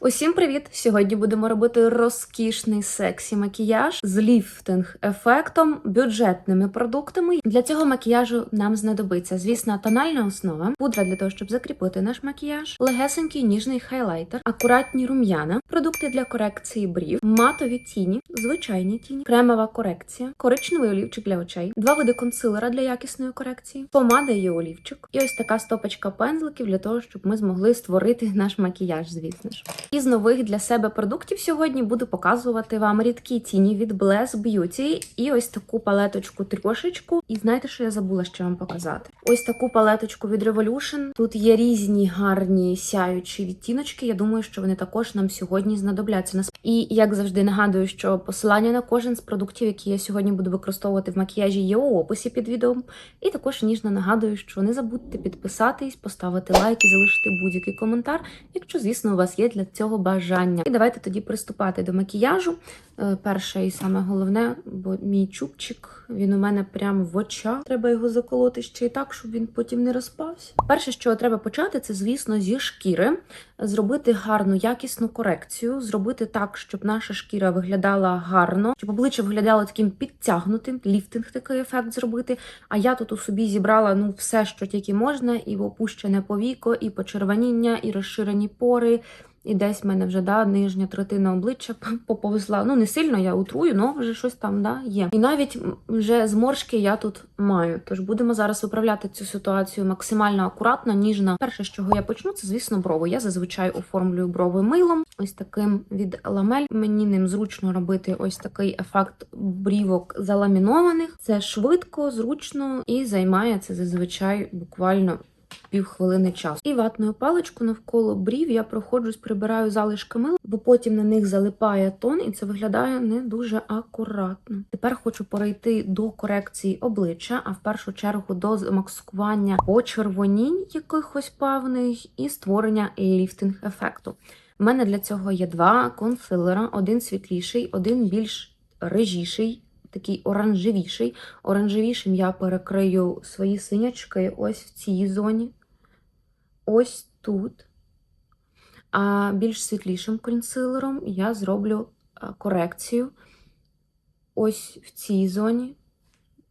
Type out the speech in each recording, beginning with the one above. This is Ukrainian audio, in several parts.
Усім привіт! Сьогодні будемо робити розкішний сексі макіяж з ліфтинг ефектом, бюджетними продуктами. Для цього макіяжу нам знадобиться, звісно, тональна основа, пудра для того, щоб закріпити наш макіяж, легесенький ніжний хайлайтер, акуратні рум'яна, продукти для корекції брів, матові тіні, звичайні тіні, кремова корекція, коричневий олівчик для очей, два види консилера для якісної корекції, помада і олівчик, і ось така стопочка пензликів для того, щоб ми змогли створити наш макіяж, звісно ж. Із нових для себе продуктів сьогодні буду показувати вам рідкі тіні від Bless Beauty і ось таку палеточку трьошечку. І знаєте, що я забула ще вам показати? Ось таку палеточку від Revolution. Тут є різні гарні сяючі відтіночки. Я думаю, що вони також нам сьогодні знадобляться. І як завжди нагадую, що посилання на кожен з продуктів, які я сьогодні буду використовувати в макіяжі, є у описі під відео. І також ніжно нагадую, що не забудьте підписатись, поставити лайк і залишити будь-який коментар, якщо, звісно, у вас є для цього бажання. І давайте тоді приступати до макіяжу. Е, Перше і саме головне, бо мій чубчик, він у мене прямо в очах. Треба його заколоти ще й так, щоб він потім не розпався. Перше, що треба почати, це, звісно, зі шкіри. Зробити гарну, якісну корекцію, зробити так, щоб наша шкіра виглядала гарно, щоб обличчя виглядало таким підтягнутим, ліфтинг такий ефект зробити. А я тут у собі зібрала ну все, що тільки можна, і опущене повіко, і почервоніння, і розширені пори. І десь в мене вже да, нижня третина обличчя поповзла. Ну, не сильно я утрую, але вже щось там да, є. І навіть вже зморшки я тут маю. Тож будемо зараз виправляти цю ситуацію максимально акуратно, ніжно. Перше, з чого я почну, це, звісно, брови. Я зазвичай оформлюю брови милом. Ось таким від ламель. Мені ним зручно робити ось такий ефект брівок заламінованих. Це швидко, зручно і займає це зазвичай буквально півхвилини часу. І ватною паличкою навколо брів я проходжусь, прибираю залишки мила, бо потім на них залипає тон, і це виглядає не дуже акуратно. Тепер хочу перейти до корекції обличчя, а в першу чергу до замаскування почервонінь якихось певних і створення ліфтинг ефекту. У мене для цього є два консилера: один світліший, один більш режіший. Такий оранжевіший. Оранжевішим я перекрию свої синячки ось в цій зоні, ось тут. А більш світлішим консилером я зроблю корекцію ось в цій зоні,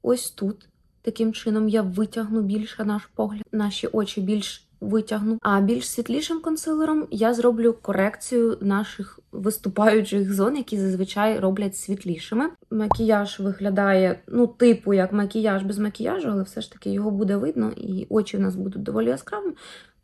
ось тут. Таким чином я витягну більше наш погляд, наші очі більш витягну. А більш світлішим консилером я зроблю корекцію наших виступаючих зон, які зазвичай роблять світлішими. Макіяж виглядає, ну, типу, як макіяж без макіяжу, але все ж таки його буде видно, і очі у нас будуть доволі яскравими.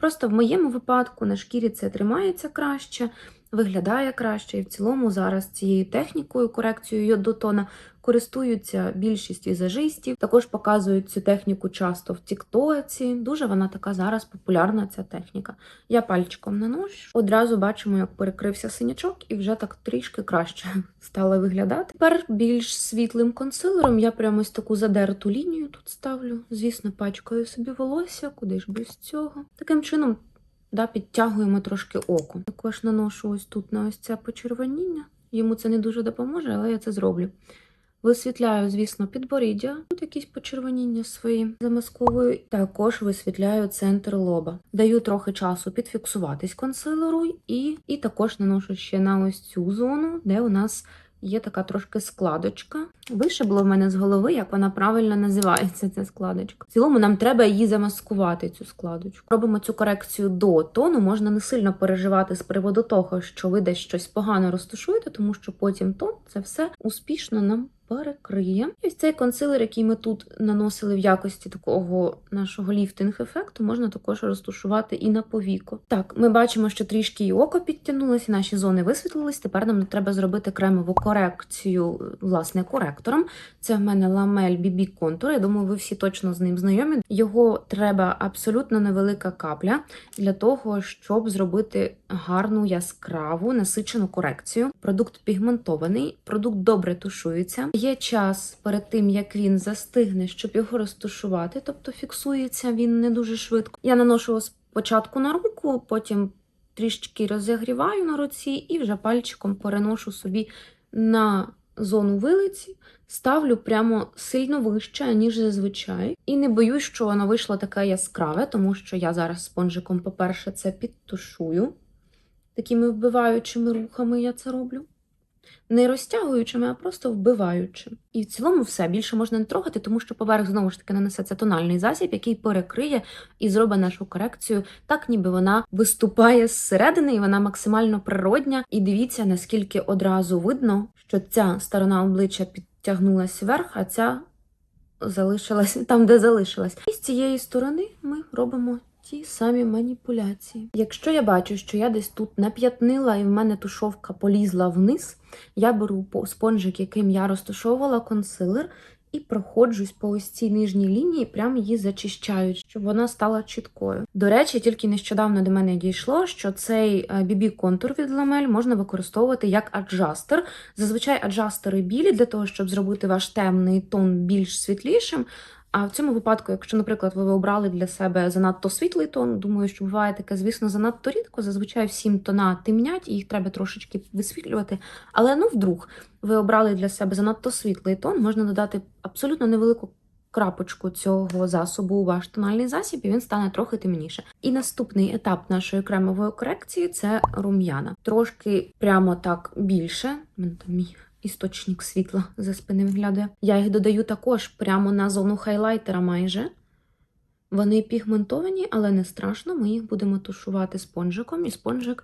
Просто в моєму випадку на шкірі це тримається краще, виглядає краще. І в цілому зараз цією технікою, корекцією до тона користуються більшість візажистів. Також показують цю техніку часто в Тіктоці. Дуже вона така зараз популярна, ця техніка. Я пальчиком наношу. Одразу бачимо, як перекрився синячок, і вже так трішки краще стало виглядати. Тепер більш світлим консилером я прямо ось таку задерту лінію тут ставлю. Звісно, пачкаю собі волосся, куди ж без цього. Таким чином. Да, підтягуємо трошки око. Також наношу ось тут на ось це почервоніння. Йому це не дуже допоможе, але я це зроблю. Висвітляю, звісно, підборіддя, тут якісь почервоніння свої замасковую. Також висвітляю центр лоба. Даю трохи часу підфіксуватись консилеру, і, і також наношу ще на ось цю зону, де у нас є така трошки складочка. Вишибло в мене з голови, як вона правильно називається, ця складочка. В цілому нам треба її замаскувати, цю складочку. Робимо цю корекцію до тону. Можна не сильно переживати з приводу того, що ви десь щось погано розташуєте, тому що потім тон це все успішно нам перекриє. І ось цей консилер, який ми тут наносили в якості такого нашого ліфтинг-ефекту, можна також розташувати і на повіку. Так, ми бачимо, що трішки і око підтягнулося, наші зони висвітлились. Тепер нам треба зробити кремову корекцію, власне, коректором. Це в мене ламель BB контур. Я думаю, ви всі точно з ним знайомі. Його треба абсолютно невелика капля для того, щоб зробити гарну яскраву насичену корекцію. Продукт пігментований, продукт добре тушується. Є час перед тим, як він застигне, щоб його розташувати, тобто фіксується він не дуже швидко. Я наношу спочатку на руку, потім трішки розігріваю на руці і вже пальчиком переношу собі на зону вилиці, ставлю прямо сильно вище, ніж зазвичай. І не боюсь, що воно вийшло таке яскраве, тому що я зараз спонжиком, по-перше, це підтушую. Такими вбиваючими рухами я це роблю. Не розтягуючими, а просто вбиваючи. І в цілому все більше можна не трогати, тому що поверх знову ж таки нанесеться тональний засіб, який перекриє і зробить нашу корекцію так, ніби вона виступає зсередини, і вона максимально природня. І дивіться, наскільки одразу видно, що ця сторона обличчя підтягнулась вверх, а ця залишилась там, де залишилась. І з цієї сторони ми робимо ті самі маніпуляції. Якщо я бачу, що я десь тут нап'ятнила і в мене тушовка полізла вниз, я беру по- спонжик, яким я розташовувала консилер, і проходжусь по ось цій нижній лінії, прям її зачищаю, щоб вона стала чіткою. До речі, тільки нещодавно до мене дійшло, що цей BB контур від ламель можна використовувати як аджастер. Зазвичай аджастери білі для того, щоб зробити ваш темний тон більш світлішим. А в цьому випадку, якщо, наприклад, ви обрали для себе занадто світлий тон, думаю, що буває таке, звісно, занадто рідко. Зазвичай всім тона темнять, і їх треба трошечки висвітлювати. Але ну, вдруг ви обрали для себе занадто світлий тон, можна додати абсолютно невелику крапочку цього засобу у ваш тональний засіб, і він стане трохи темніше. І наступний етап нашої кремової корекції це рум'яна. Трошки прямо так більше. Мій істочник світла за спини виглядає. Я їх додаю також прямо на зону хайлайтера майже. Вони пігментовані, але не страшно. Ми їх будемо тушувати спонжиком, і спонжик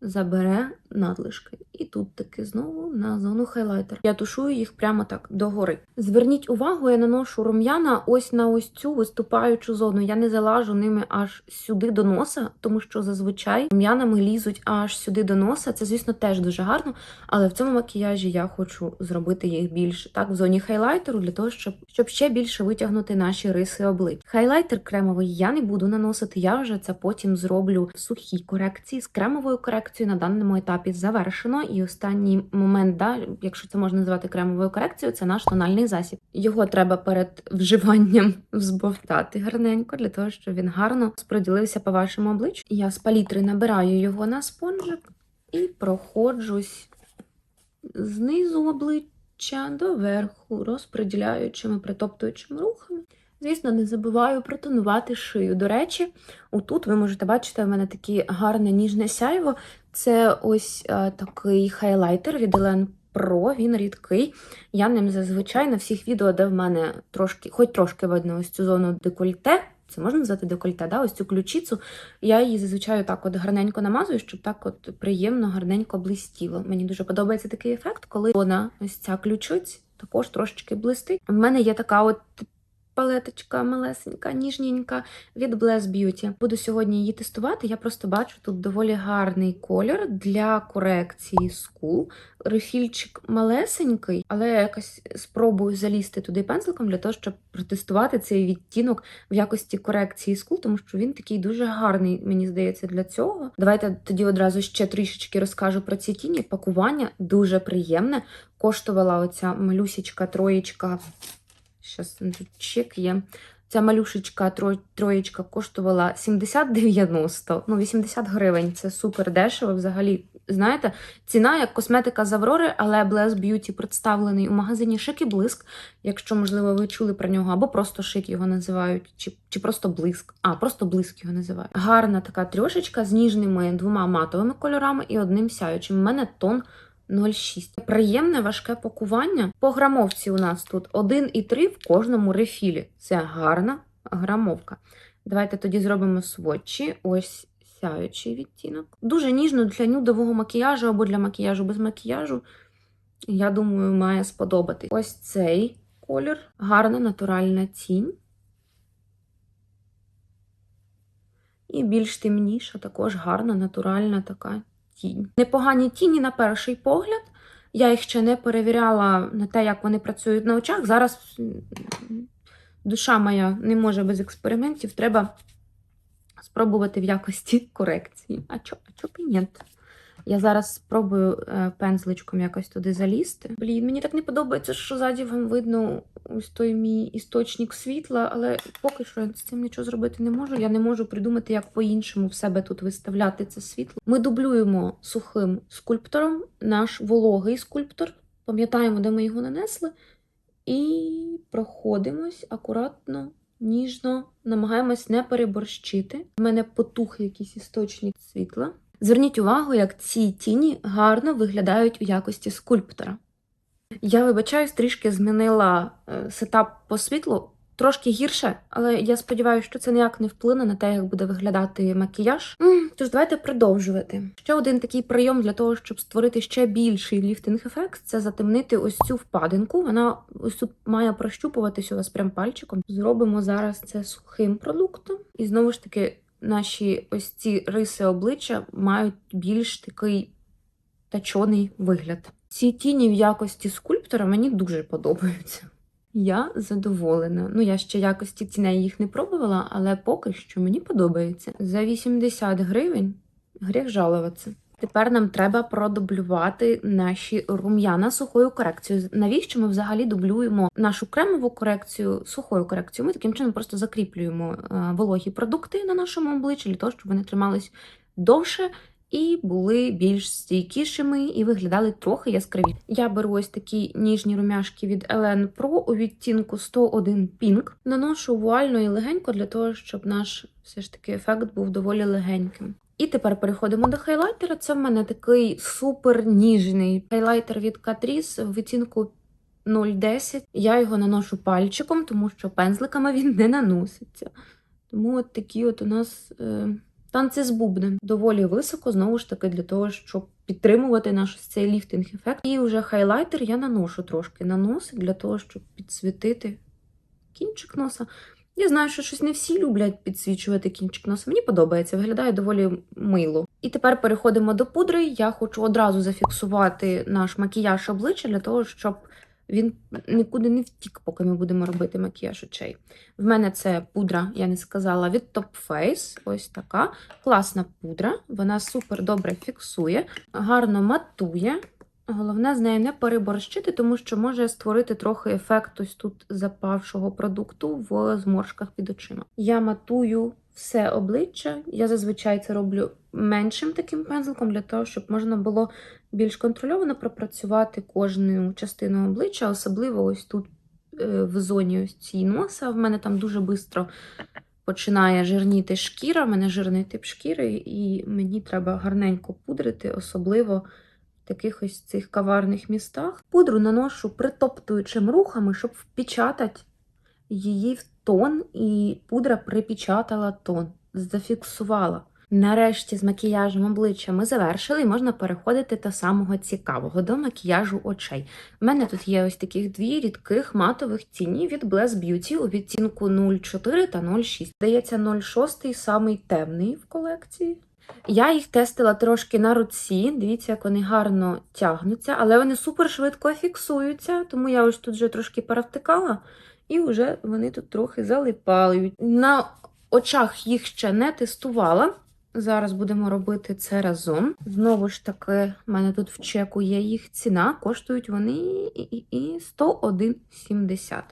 забере надлишки. І тут таки знову на зону хайлайтер. Я тушую їх прямо так догори. Зверніть увагу, я наношу рум'яна ось на ось цю виступаючу зону. Я не залажу ними аж сюди до носа, тому що зазвичай рум'янами лізуть аж сюди до носа. Це, звісно, теж дуже гарно. Але в цьому макіяжі я хочу зробити їх більше так в зоні хайлайтеру, для того, щоб, щоб ще більше витягнути наші риси облич. Хайлайтер кремовий я не буду наносити. Я вже це потім зроблю в сухій корекції з кремовою корекцією на даному етапі завершено. І останній момент, да, якщо це можна назвати кремовою корекцією, це наш тональний засіб. Його треба перед вживанням взбовтати гарненько для того, щоб він гарно розподілився по вашому обличчю. Я з палітри набираю його на спонжик і проходжусь знизу обличчя до верху, розподіляючими, притоптуючими рухами. Звісно, не забуваю протонувати шию. До речі, отут ви можете бачити, в мене таке гарне ніжне сяйво. Це ось е, такий хайлайтер від Elen Pro, він рідкий. Я ним зазвичай на всіх відео, де в мене трошки, хоч трошки видно ось цю зону декольте. Це можна назвати декольте, да? ось цю ключицю. Я її зазвичай так от гарненько намазую, щоб так от приємно, гарненько блистіло. Мені дуже подобається такий ефект, коли вона ось ця ключиць також трошечки блистить. В мене є така от палеточка малесенька, ніжненька від Bless Beauty. Буду сьогодні її тестувати. Я просто бачу тут доволі гарний колір для корекції скул. Рефільчик малесенький, але я якось спробую залізти туди пензликом для того, щоб протестувати цей відтінок в якості корекції скул, тому що він такий дуже гарний, мені здається, для цього. Давайте тоді одразу ще трішечки розкажу про ці тіні. Пакування дуже приємне. Коштувала оця малюсічка, троєчка. Щас тут чек є. Ця малюшечка троєчка коштувала 70-90, ну 80 гривень. Це супер дешево. Взагалі, знаєте, ціна як косметика з Аврори, але Bless Beauty представлений у магазині Шик і Блиск. Якщо, можливо, ви чули про нього, або просто шик його називають, чи, чи просто блиск. А, просто блиск його називають. Гарна така трьошечка з ніжними двома матовими кольорами і одним сяючим. У мене тон 0,6. Приємне важке пакування. По грамовці у нас тут 1,3 в кожному рефілі. Це гарна грамовка. Давайте тоді зробимо сводчі. Ось сяючий відтінок. Дуже ніжно для нюдового макіяжу або для макіяжу без макіяжу. Я думаю, має сподобати. Ось цей колір. Гарна натуральна тінь. І більш темніша, також гарна натуральна така тінь. Непогані тіні на перший погляд. Я їх ще не перевіряла на те, як вони працюють на очах. Зараз душа моя не може без експериментів. Треба спробувати в якості корекції. А чо, а чо ні? Я зараз спробую е, пензличком якось туди залізти. Блін, мені так не подобається, що ззаді вам видно ось той мій істочник світла, але поки що я з цим нічого зробити не можу. Я не можу придумати, як по-іншому в себе тут виставляти це світло. Ми дублюємо сухим скульптором наш вологий скульптор. Пам'ятаємо, де ми його нанесли. І проходимось акуратно, ніжно, намагаємось не переборщити. У мене потух якийсь істочник світла. Зверніть увагу, як ці тіні гарно виглядають у якості скульптора. Я вибачаюсь, трішки змінила е, сетап по світлу. Трошки гірше, але я сподіваюся, що це ніяк не вплине на те, як буде виглядати макіяж. М, Тож давайте продовжувати. Ще один такий прийом для того, щоб створити ще більший ліфтинг ефект, це затемнити ось цю впадинку. Вона ось тут має прощупуватись у вас прям пальчиком. Зробимо зараз це сухим продуктом, і знову ж таки, наші ось ці риси обличчя мають більш такий тачоний вигляд. Ці тіні в якості скульптора мені дуже подобаються. Я задоволена. Ну, я ще якості тіней їх не пробувала, але поки що мені подобається. За 80 гривень гріх жалуватися. Тепер нам треба продублювати наші рум'яна сухою корекцією. Навіщо ми взагалі дублюємо нашу кремову корекцію сухою корекцією? Ми таким чином просто закріплюємо е, вологі продукти на нашому обличчі для того, щоб вони тримались довше і були більш стійкішими і виглядали трохи яскраві. Я беру ось такі ніжні румяшки від Elen Pro у відтінку 101 Pink. Наношу вуально і легенько для того, щоб наш все ж таки ефект був доволі легеньким. І тепер переходимо до хайлайтера. Це в мене такий супер ніжний хайлайтер від Catrice в відтінку 0,10. Я його наношу пальчиком, тому що пензликами він не наноситься. Тому от такі от у нас. Е... Танці з бубнем доволі високо, знову ж таки, для того, щоб підтримувати наш цей ліфтинг-ефект. І вже хайлайтер я наношу трошки на носик для того, щоб підсвітити кінчик носа. Я знаю, що щось не всі люблять підсвічувати кінчик носа. Мені подобається, виглядає доволі мило. І тепер переходимо до пудри. Я хочу одразу зафіксувати наш макіяж обличчя для того, щоб він нікуди не втік, поки ми будемо робити макіяж очей. В мене це пудра, я не сказала, від Top Face. Ось така. Класна пудра. Вона супер добре фіксує, гарно матує. Головне з нею не переборщити, тому що може створити трохи ефект ось тут запавшого продукту в зморшках під очима. Я матую все обличчя. Я зазвичай це роблю меншим таким пензликом, для того, щоб можна було більш контрольовано пропрацювати кожну частину обличчя, особливо ось тут е, в зоні ось цій носа. В мене там дуже швидко починає жирніти шкіра, в мене жирний тип шкіри, і мені треба гарненько пудрити, особливо таких ось цих каварних містах. Пудру наношу притоптуючим рухами, щоб впечатати її в тон, і пудра припечатала тон, зафіксувала. Нарешті з макіяжем обличчя ми завершили і можна переходити до самого цікавого, до макіяжу очей. У мене тут є ось таких дві рідких матових тіні від Bless Beauty у відтінку 04 та 06. Здається, 06 самий темний в колекції. Я їх тестила трошки на руці. Дивіться, як вони гарно тягнуться, але вони супер швидко фіксуються, тому я ось тут вже трошки перевтикала, і вже вони тут трохи залипали. На очах їх ще не тестувала. Зараз будемо робити це разом. Знову ж таки, в мене тут в чеку є їх ціна. Коштують вони і 101,70.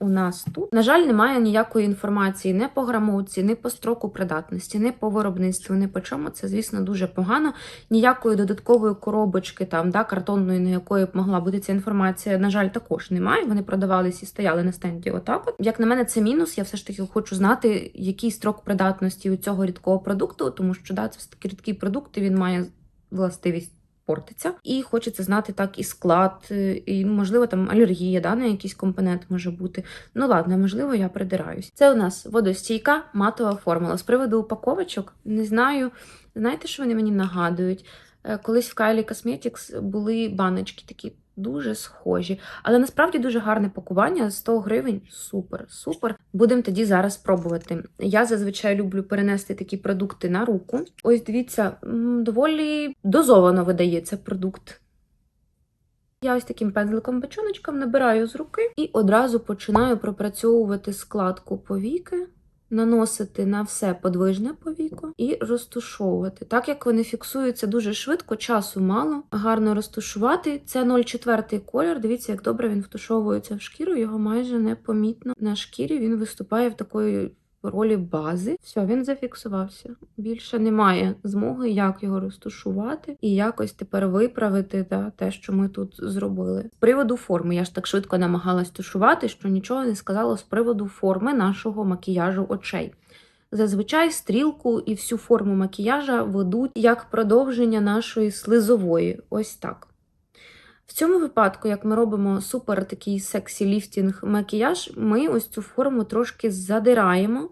У нас тут, на жаль, немає ніякої інформації не по грамовці, ні по строку придатності, ні по виробництву, ні по чому. Це, звісно, дуже погано. Ніякої додаткової коробочки, там, да, картонної, на якої б могла бути ця інформація, на жаль, також немає. Вони продавались і стояли на стенді отак. От. Як на мене, це мінус. Я все ж таки хочу знати, який строк придатності у цього рідкого продукту, тому що да, це все таки рідкий продукт, і він має властивість портиться. І хочеться знати так і склад, е, і можливо там алергія да, на якийсь компонент може бути. Ну ладно, можливо, я придираюсь. Це у нас водостійка матова формула. З приводу упаковочок, не знаю. Знаєте, що вони мені нагадують? Е, Колись в Kylie Cosmetics були баночки такі дуже схожі, але насправді дуже гарне пакування 100 гривень. Супер, супер. Будемо тоді зараз пробувати. Я зазвичай люблю перенести такі продукти на руку. Ось дивіться, доволі дозовано видається продукт. Я ось таким пензликом бачоночком набираю з руки і одразу починаю пропрацьовувати складку повіки, наносити на все подвижне повіко і розтушовувати. Так як вони фіксуються дуже швидко, часу мало, гарно розтушувати. Це 0,4 колір. Дивіться, як добре він втушовується в шкіру, його майже непомітно. На шкірі він виступає в такої ролі бази. Все, він зафіксувався. Більше немає змоги, як його розтушувати і якось тепер виправити да, те, що ми тут зробили. З приводу форми, я ж так швидко намагалась тушувати, що нічого не сказала з приводу форми нашого макіяжу очей. Зазвичай стрілку і всю форму макіяжа ведуть як продовження нашої слизової. Ось так. В цьому випадку, як ми робимо супер такий сексі ліфтінг макіяж, ми ось цю форму трошки задираємо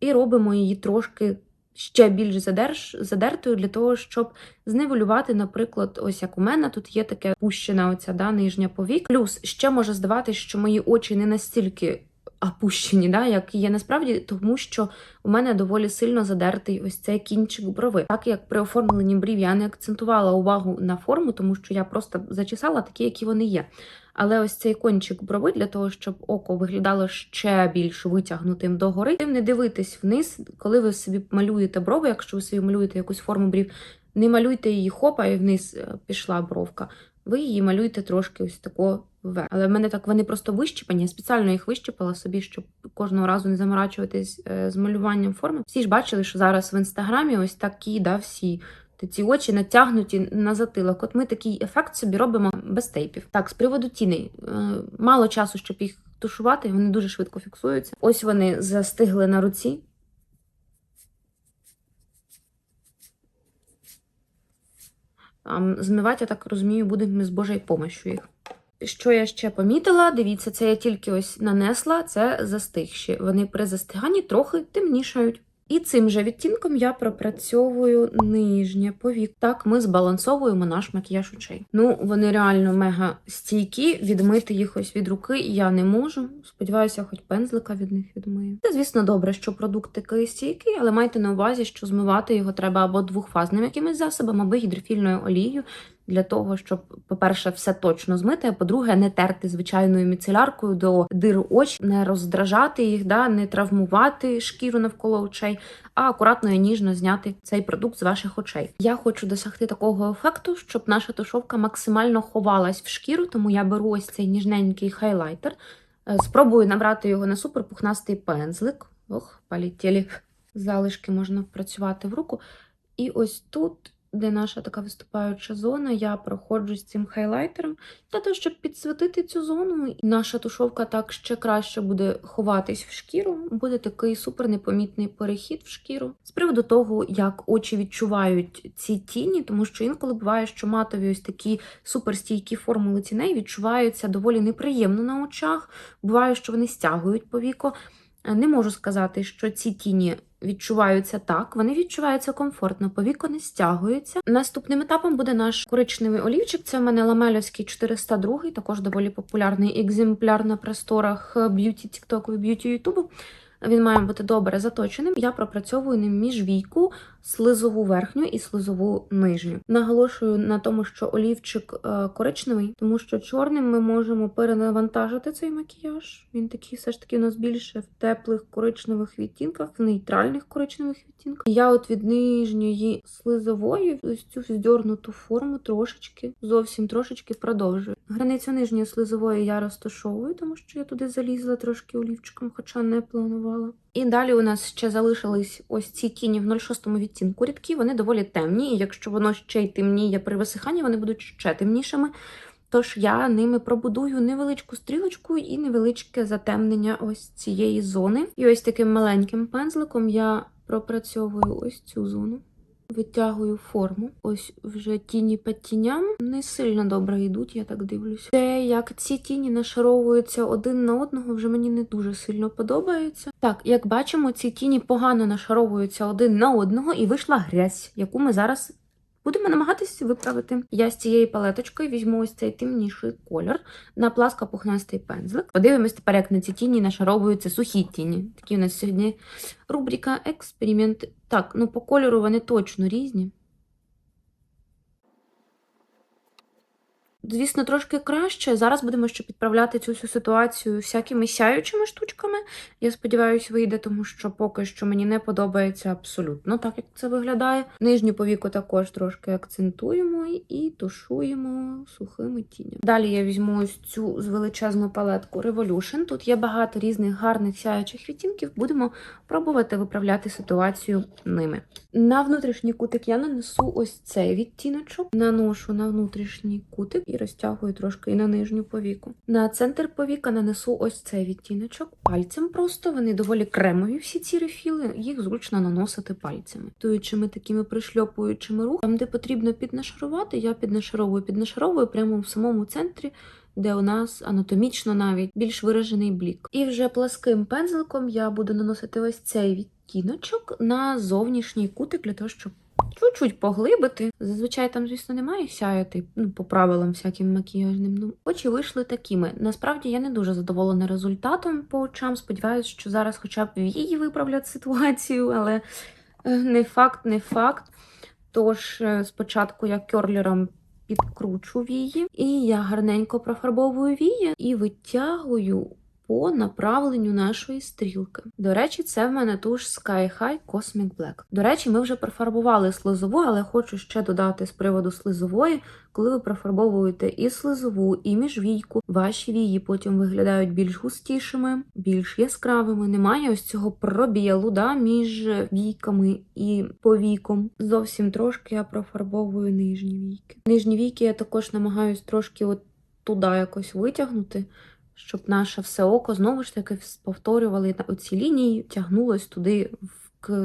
і робимо її трошки ще більш задерж, задертою для того, щоб зневелювати, наприклад, ось як у мене тут є таке пущена оця да, нижня повік. Плюс ще може здаватися, що мої очі не настільки опущені, да, як є насправді, тому що у мене доволі сильно задертий ось цей кінчик брови. Так як при оформленні брів я не акцентувала увагу на форму, тому що я просто зачесала такі, які вони є. Але ось цей кончик брови для того, щоб око виглядало ще більш витягнутим догори, тим не дивитись вниз, коли ви собі малюєте брови, якщо ви собі малюєте якусь форму брів, не малюйте її хопа і вниз е, пішла бровка. Ви її малюєте трошки ось тако вверх. Але в мене так вони просто вищипані. Я спеціально їх вищипала собі, щоб кожного разу не заморачуватись е, з малюванням форми. Всі ж бачили, що зараз в інстаграмі ось такі, да, всі. Ці очі натягнуті на затилок. От ми такий ефект собі робимо без тейпів. Так, з приводу тіней. Е, Мало часу, щоб їх тушувати, вони дуже швидко фіксуються. Ось вони застигли на руці. Змивати, я так розумію, будемо з Божою помощю їх. Що я ще помітила? Дивіться, це я тільки ось нанесла, це застигші. Вони при застиганні трохи темнішають. І цим же відтінком я пропрацьовую нижнє повік. Так, ми збалансовуємо наш макіяж очей. Ну, вони реально мега стійкі. Відмити їх ось від руки я не можу. Сподіваюся, хоч пензлика від них відмию. Це, звісно, добре, що продукт такий стійкий, але майте на увазі, що змивати його треба або двохфазним якимось засобом, або гідрофільною олією. Для того, щоб, по-перше, все точно змити, а по-друге, не терти звичайною міцеляркою до дир оч, не роздражати їх, да, не травмувати шкіру навколо очей, а акуратно і ніжно зняти цей продукт з ваших очей. Я хочу досягти такого ефекту, щоб наша тушовка максимально ховалась в шкіру, тому я беру ось цей ніжненький хайлайтер. Е, Спробую набрати його на суперпухнастий пензлик. Ох, полетіли. Залишки можна працювати в руку. І ось тут де наша така виступаюча зона, я проходжу з цим хайлайтером для того, щоб підсвітити цю зону. І наша тушовка так ще краще буде ховатись в шкіру. Буде такий супер непомітний перехід в шкіру. З приводу того, як очі відчувають ці тіні, тому що інколи буває, що матові ось такі суперстійкі формули тіней відчуваються доволі неприємно на очах. Буває, що вони стягують повіко. Не можу сказати, що ці тіні відчуваються так, вони відчуваються комфортно, повіко не стягуються. Наступним етапом буде наш коричневий олівчик. Це в мене ламельовський 402, також доволі популярний екземпляр на просторах б'юті Тіктоку і б'юті Ютубу. Він має бути добре заточеним. Я пропрацьовую ним міжвійку, слизову верхню і слизову нижню. Наголошую на тому, що олівчик е, коричневий, тому що чорним ми можемо перенавантажити цей макіяж. Він такий все ж таки у нас більше в теплих коричневих відтінках, в нейтральних коричневих відтінках. Я от від нижньої слизової ось цю здьорнуту форму трошечки, зовсім трошечки продовжую. Границю нижньої слизової я розташовую, тому що я туди залізла трошки олівчиком, хоча не планувала. І далі у нас ще залишились ось ці тіні в 06 відтінку рідкі, вони доволі темні, і якщо воно ще й темніє при висиханні, вони будуть ще темнішими. Тож я ними пробудую невеличку стрілочку і невеличке затемнення ось цієї зони. І ось таким маленьким пензликом я пропрацьовую ось цю зону. Витягую форму. Ось вже тіні по тіням не сильно добре йдуть, я так дивлюсь. Те, як ці тіні нашаровуються один на одного, вже мені не дуже сильно подобається. Так, як бачимо, ці тіні погано нашаровуються один на одного, і вийшла грязь, яку ми зараз будемо намагатися виправити. Я з цією палеточкою візьму ось цей темніший колір на пласкопухнастий пензлик. Подивимось тепер, як на ці тіні нашаровуються сухі тіні. Такі у нас сьогодні рубрика експеримент. Так, ну по кольору вони точно різні. Звісно, трошки краще. Зараз будемо ще підправляти цю всю ситуацію всякими сяючими штучками. Я сподіваюся, вийде, тому що поки що мені не подобається абсолютно так, як це виглядає. Нижню повіку також трошки акцентуємо і тушуємо сухими тінями. Далі я візьму ось цю з величезну палетку Revolution. Тут є багато різних гарних сяючих відтінків. Будемо пробувати виправляти ситуацію ними. На внутрішній кутик я нанесу ось цей відтіночок, наношу на внутрішній кутик і розтягую трошки і на нижню повіку. На центр повіка нанесу ось цей відтіночок пальцем просто. Вони доволі кремові, всі ці рефіли, їх зручно наносити пальцями. Туючими такими пришльопуючими рухами, там, де потрібно піднашарувати, я піднашаровую, піднашаровую прямо в самому центрі. Де у нас анатомічно навіть більш виражений блік. І вже пласким пензликом я буду наносити ось цей відтіночок на зовнішній кутик для того, щоб чуть-чуть поглибити. Зазвичай там, звісно, немає сяяти, ну, по правилам всяким макіяжним. Ну, очі вийшли такими. Насправді я не дуже задоволена результатом по очам. Сподіваюся, що зараз хоча б вії виправлять ситуацію, але е, не факт, не факт. Тож е, спочатку я кьорлером підкручу вії, і я гарненько профарбовую вії і витягую по направленню нашої стрілки. До речі, це в мене туш Sky High Cosmic Black. До речі, ми вже профарбували слизову, але хочу ще додати з приводу слизової, коли ви профарбовуєте і слизову, і міжвійку, ваші вії потім виглядають більш густішими, більш яскравими. Немає ось цього пробілу да, між війками і повіком. Зовсім трошки я профарбовую нижні війки. Нижні війки я також намагаюсь трошки от туди якось витягнути щоб наше все око знову ж таки повторювали на оці лінії, тягнулось туди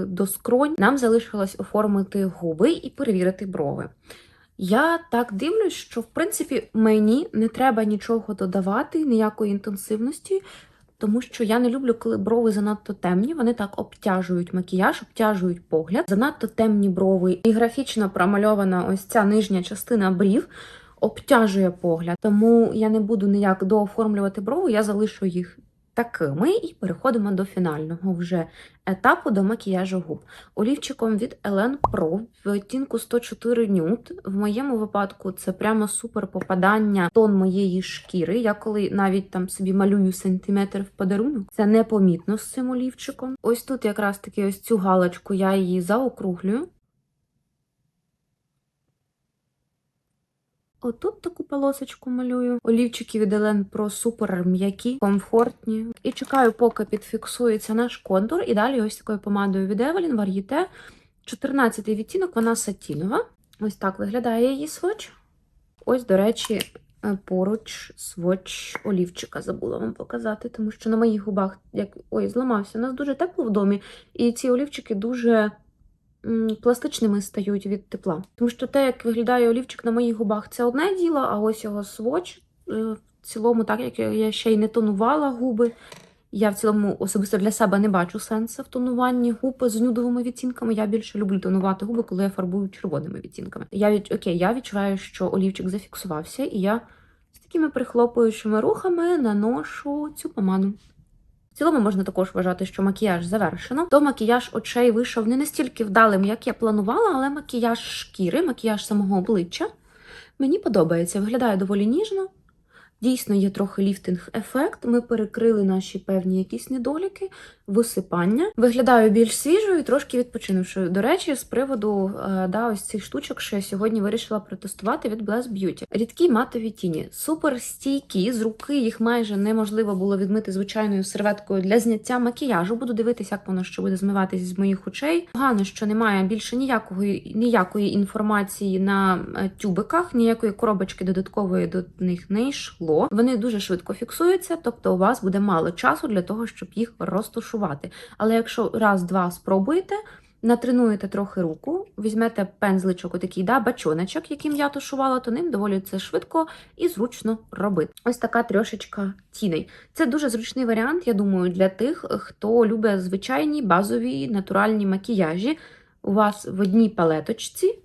до скронь. Нам залишилось оформити губи і перевірити брови. Я так дивлюсь, що в принципі мені не треба нічого додавати, ніякої інтенсивності, тому що я не люблю, коли брови занадто темні. Вони так обтяжують макіяж, обтяжують погляд. Занадто темні брови і графічно промальована ось ця нижня частина брів обтяжує погляд. Тому я не буду ніяк дооформлювати брови, я залишу їх такими і переходимо до фінального вже етапу до макіяжу губ. Олівчиком від Elen Pro в оттінку 104 нюд. В моєму випадку це прямо супер попадання тон моєї шкіри. Я коли навіть там собі малюю сантиметр в подарунок, це непомітно з цим олівчиком. Ось тут якраз таки ось цю галочку я її заокруглюю. Отут таку полосочку малюю. Олівчики від Елен Pro супер м'які, комфортні. І чекаю, поки підфіксується наш контур. І далі ось такою помадою від Evelyn Varieté. 14 відтінок, вона сатінова. Ось так виглядає її сводч. Ось, до речі, е, поруч сводч олівчика забула вам показати, тому що на моїх губах, як ой, зламався, у нас дуже тепло в домі, і ці олівчики дуже пластичними стають від тепла. Тому що те, як виглядає олівчик на моїх губах, це одне діло, а ось його своч е, в цілому, так як я ще й не тонувала губи. Я в цілому особисто для себе не бачу сенсу в тонуванні губ з нюдовими відтінками. Я більше люблю тонувати губи, коли я фарбую червоними відтінками. Я від окей, я відчуваю, що олівчик зафіксувався, і я з такими прихлопуючими рухами наношу цю помаду. Цілому можна також вважати, що макіяж завершено. То макіяж очей вийшов не настільки вдалим, як я планувала, але макіяж шкіри, макіяж самого обличчя мені подобається. Виглядає доволі ніжно. Дійсно, є трохи ліфтинг-ефект. Ми перекрили наші певні якісь недоліки, висипання. Виглядаю більш свіжою і трошки відпочинувшою. До речі, з приводу е, да, ось цих штучок, що я сьогодні вирішила протестувати від Bless Beauty. Рідкі матові тіні, супер стійкі, з руки їх майже неможливо було відмити звичайною серветкою для зняття макіяжу. Буду дивитися, як воно ще буде змиватись з моїх очей. Погано, що немає більше ніякої ніякої інформації на е, тюбиках, ніякої коробочки додаткової до них не йшло скло. Вони дуже швидко фіксуються, тобто у вас буде мало часу для того, щоб їх розтушувати. Але якщо раз-два спробуєте, натренуєте трохи руку, візьмете пензличок, отакий да, бачоночок, яким я тушувала, то ним доволі це швидко і зручно робити. Ось така трьошечка тіней. Це дуже зручний варіант, я думаю, для тих, хто любить звичайні базові натуральні макіяжі. У вас в одній палеточці.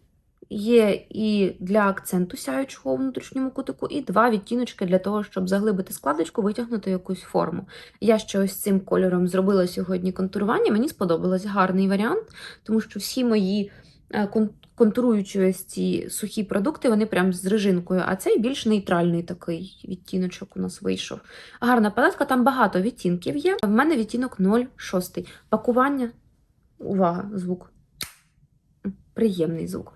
Є і для акценту сяючого у внутрішньому кутику, і два відтіночки для того, щоб заглибити складочку, витягнути якусь форму. Я ще ось цим кольором зробила сьогодні контурування. Мені сподобалось гарний варіант, тому що всі мої е, контуруючі ось ці сухі продукти, вони прям з режинкою, а цей більш нейтральний такий відтіночок у нас вийшов. Гарна палетка, там багато відтінків є. В мене відтінок 0,6. Пакування. Увага, звук приємний звук.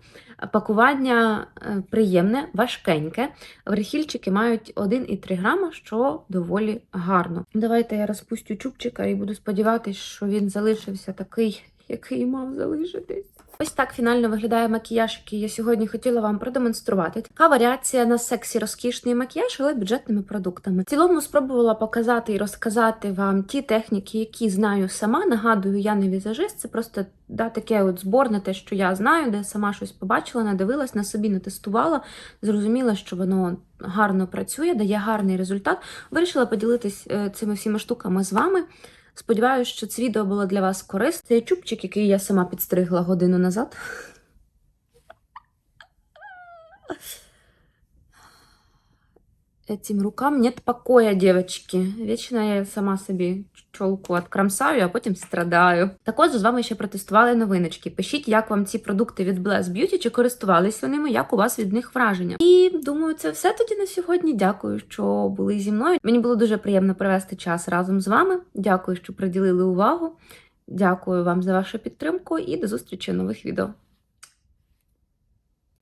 Пакування е, приємне, важкеньке. Верхільчики мають 1,3 грама, що доволі гарно. Давайте я розпустю чубчика і буду сподіватися, що він залишився такий, який мав залишитись. Ось так фінально виглядає макіяж, який я сьогодні хотіла вам продемонструвати. Така варіація на сексі розкішний макіяж, але бюджетними продуктами. В цілому спробувала показати і розказати вам ті техніки, які знаю сама. Нагадую, я не візажист, це просто да, таке от зборне те, що я знаю, де сама щось побачила, надивилась, на собі не тестувала, зрозуміла, що воно гарно працює, дає гарний результат. Вирішила поділитись е, цими всіма штуками з вами. Сподіваюсь, що це відео було для вас корисне. Цей чубчик, який я сама підстригла годину назад. Этим рукам нет покоя, девочки. Вічно я сама собі чолку открамсаю, а потім страдаю. Також з вами ще протестували новиночки. Пишіть, як вам ці продукти від Bless Beauty, чи користувалися ними, як у вас від них враження. І думаю, це все тоді на сьогодні. Дякую, що були зі мною. Мені було дуже приємно провести час разом з вами. Дякую, що приділили увагу. Дякую вам за вашу підтримку і до зустрічі в нових відео.